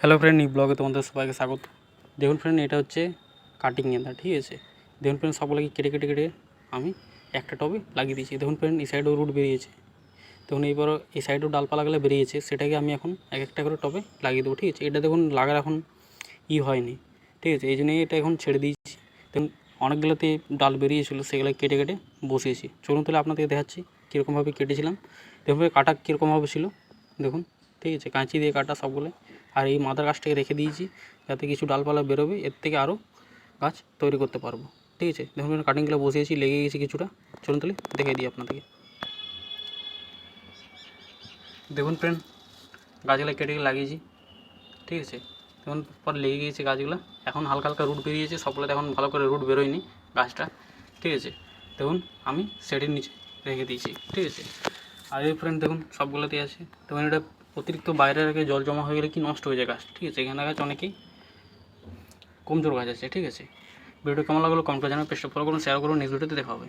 Hello friend এই ব্লগে তোমাদের সবাইকে স্বাগত। দেখুন ফ্রেন্ড এটা হচ্ছে কাটিং গেঁদা ঠিক আছে? দেখুন ফ্রেন্ড সবগুলোকে কেটে কেটে কেটে আমি একটা টবে লাগিয়ে দিয়েছি। দেখুন ফ্রেন্ড এই সাইডেও রুট বেরিয়েছে। দেখুন এইবার এই সাইডেও ডালপালাগুলো বেরিয়েছে। সেটাকে আমি এখন এক একটা করে টবে লাগিয়ে দেবো, ঠিক আছে? এটা দেখুন, লাগার এখন ই হয়নি, ঠিক আছে? এই জন্যই এটা এখন ছেড়ে দিয়েছি। দেখুন, অনেকগুলোতে ডাল বেরিয়েছিলো, সেগুলো কেটে কেটে বসিয়েছি। চলুন তাহলে আপনাদেরকে দেখাচ্ছি কীরকমভাবে কেটেছিলাম। দেখুন কাটা কীরকমভাবে ছিল? দেখুন, ঠিক আছে? কাঁচি দিয়ে কাটা সবগুলো আর এই মাদার গাছটাকে রেখে দিয়েছি, যাতে কিছু ডালপালা বেরোবে, এর থেকে আরও গাছ তৈরি করতে পারব। ঠিক আছে? দেখুন কাটিংগুলো বসিয়েছি, লেগে গেছে কিছুটা। চলুন তাহলে দেখে দিই আপনাদেরকে। দেখুন ফ্রেন্ড গাছগুলো কেটে লাগিয়েছি। ঠিক আছে? দেখুন, পর লেগে গিয়েছে গাছগুলো। এখন হালকা হালকা রুট বেরিয়েছে, সবগুলোতে এখন ভালো করে রুট বেরোয়নি গাছটা। ঠিক আছে? দেখুন, আমি সেটির নিচে রেখে দিয়েছি। ঠিক আছে? আর এই ফ্রেন্ড দেখুন, সবগুলোতেই আছে। দেখুন, এটা অতিরিক্ত বাইরে রেখে জল জমা হয়ে গেলে কি নষ্ট হয়ে যায় গাছ ঠিক আছে, এখানে গাছ অনেকেই কমজোর গাছ আছে, ঠিক আছে। ভিডিও কেমন লাগল কমেন্ট করে জানাবেন পেজটা ফলো করুন শেয়ার করুন নেক্সট ভিডিওতে দেখা হবে।